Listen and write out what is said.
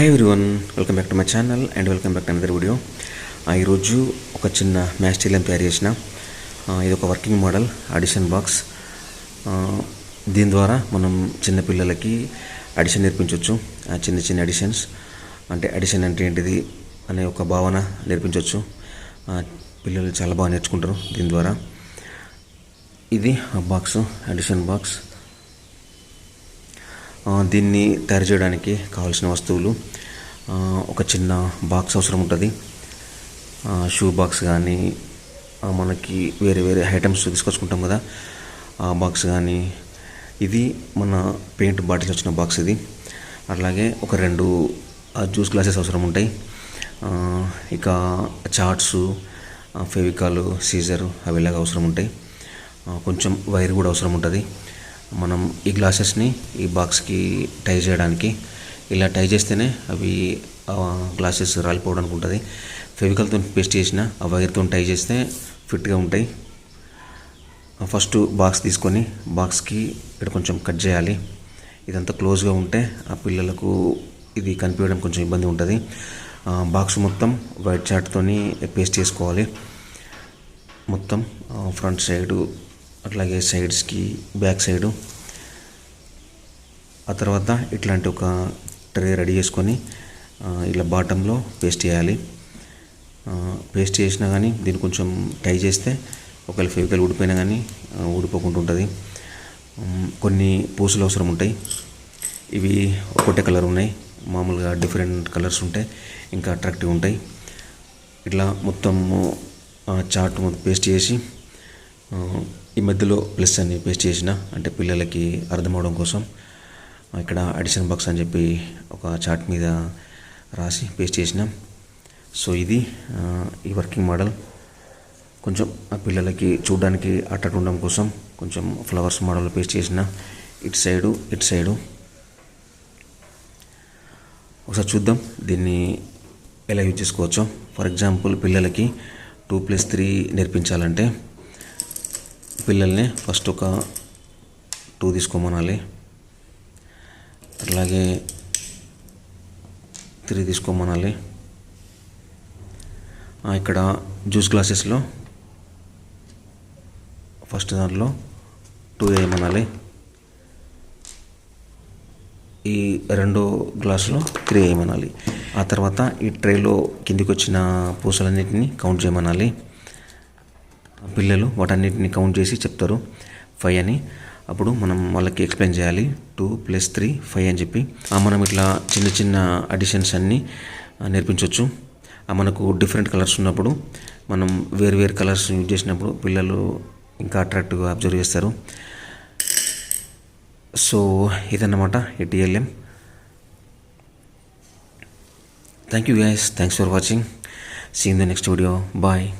Hi everyone welcome back to my channel and welcome back to another video ఈరోజు ఒక చిన్న match టైలం తయారు చేసిన. ఇది ఒక వర్కింగ్ మోడల్ అడిషన్ బాక్స్. దీని ద్వారా మనం చిన్న పిల్లలకి అడిషన్ నేర్పించవచ్చు చిన్న చిన్న అడిషన్స్ అంటే అడిషన్ అంటే ఏంటిది అనే ఒక భావన నేర్పించవచ్చు పిల్లలు చాలా బాగా నేర్చుకుంటారు దీని ద్వారా. ఇది బాక్స్ అడిషన్ బాక్స్. దీన్ని తయారు చేయడానికి కావాల్సిన వస్తువులు ఒక చిన్న బాక్స్ అవసరం ఉంటుంది. షూ బాక్స్ కానీ మనకి వేరే వేరే ఐటమ్స్ తీసుకొచ్చుకుంటాం కదా. ఆ బాక్స్ కానీ ఇది మన పెయింట్ బాటిల్స్ వచ్చిన బాక్స్ ఇది. అట్లాగే ఒక రెండు జ్యూస్ గ్లాసెస్ అవసరం ఉంటాయి. ఇక చార్ట్స్ ఫెవికాలు సీజర్ అవి ఇలాగ అవసరం ఉంటాయి. కొంచెం వైర్ కూడా అవసరం ఉంటుంది. మనం ఈ గ్లాసెస్ని ఈ బాక్స్కి టై చేయడానికి. ఇలా టై చేస్తేనే అవి గ్లాసెస్ రాలిపోవడానికి ఉంటుంది. ఫెవికల్తో పేస్ట్ చేసిన ఆ వైర్తో టై చేస్తే ఫిట్గా ఉంటాయి. ఫస్ట్ బాక్స్ తీసుకొని బాక్స్కి ఇక్కడ కొంచెం కట్ చేయాలి. ఇదంతా క్లోజ్గా ఉంటే ఆ పిల్లలకు ఇది కనిపించడం కొంచెం ఇబ్బంది ఉంటుంది. బాక్స్ మొత్తం వైట్ చార్ట్తోని పేస్ట్ చేసుకోవాలి. మొత్తం ఫ్రంట్ సైడు అట్లాగే సైడ్స్కి బ్యాక్ సైడు ఆ తర్వాత ఇట్లాంటి ఒక ట్రే రెడీ చేసుకొని ఇలా బాటంలో పేస్ట్ చేయాలి. పేస్ట్ చేసినా కానీ దీన్ని కొంచెం టై చేస్తే ఒకవేళ ఫెవికల్ ఊడిపోయినా కానీ ఊడిపోకుండా ఉంటుంది. కొన్ని పూసలు అవసరం ఉంటాయి. ఇవి ఒకటే కలర్ ఉన్నాయి. మామూలుగా డిఫరెంట్ కలర్స్ ఉంటాయి ఇంకా అట్రాక్టివ్ ఉంటాయి. ఇట్లా మొత్తం చాట్ మొత్తం పేస్ట్ చేసి ఈ మధ్యలో ప్లస్ అని పేస్ట్ చేసిన అంటే పిల్లలకి అర్థమవడం కోసం ఇక్కడ అడిషన్ బాక్స్ అని చెప్పి ఒక చార్ట్ మీద రాసి పేస్ట్ చేసిన. సో ఇది ఈ వర్కింగ్ మోడల్ కొంచెం ఆ పిల్లలకి చూడడానికి అట్రాక్ట్ ఉండడం కోసం కొంచెం ఫ్లవర్స్ మోడల్ పేస్ట్ చేసిన. ఇటు సైడు ఇటు సైడు ఒకసారి చూద్దాం దీన్ని ఎలా యూజ్ చేసుకోవచ్చో. ఫర్ ఎగ్జాంపుల్ పిల్లలకి టూ ప్లస్ త్రీ నేర్పించాలంటే పిల్లల్ని ఫస్ట్ ఒక టూ తీసుకోమనాలి. అట్లాగే త్రీ తీసుకోమనాలి. ఇక్కడ జ్యూస్ గ్లాసెస్లో ఫస్ట్ దాంట్లో టూ వేయమనాలి. ఈ రెండో గ్లాసులో త్రీ వేయమనాలి. ఆ తర్వాత ఈ ట్రేలో కిందికి వచ్చిన పూసలన్నింటినీ కౌంట్ చేయమనాలి. పిల్లలు వాటన్నిటిని కౌంట్ చేసి చెప్తారు. ఫైవ్ అని. అప్పుడు మనం వాళ్ళకి ఎక్స్ప్లెయిన్ చేయాలి. టూ ప్లస్ త్రీ ఫైవ్ అని చెప్పి. మనం ఇట్లా చిన్న చిన్న అడిషన్స్ అన్నీ నేర్పించవచ్చు ఆ మనకు డిఫరెంట్ కలర్స్ ఉన్నప్పుడు మనం వేరు వేరు కలర్స్ యూజ్ చేసినప్పుడు పిల్లలు ఇంకా అట్రాక్టివ్గా అబ్జర్వ్ చేస్తారు. సో ఇదన్నమాట ఈ thank you guys thanks for watching seen the next video bye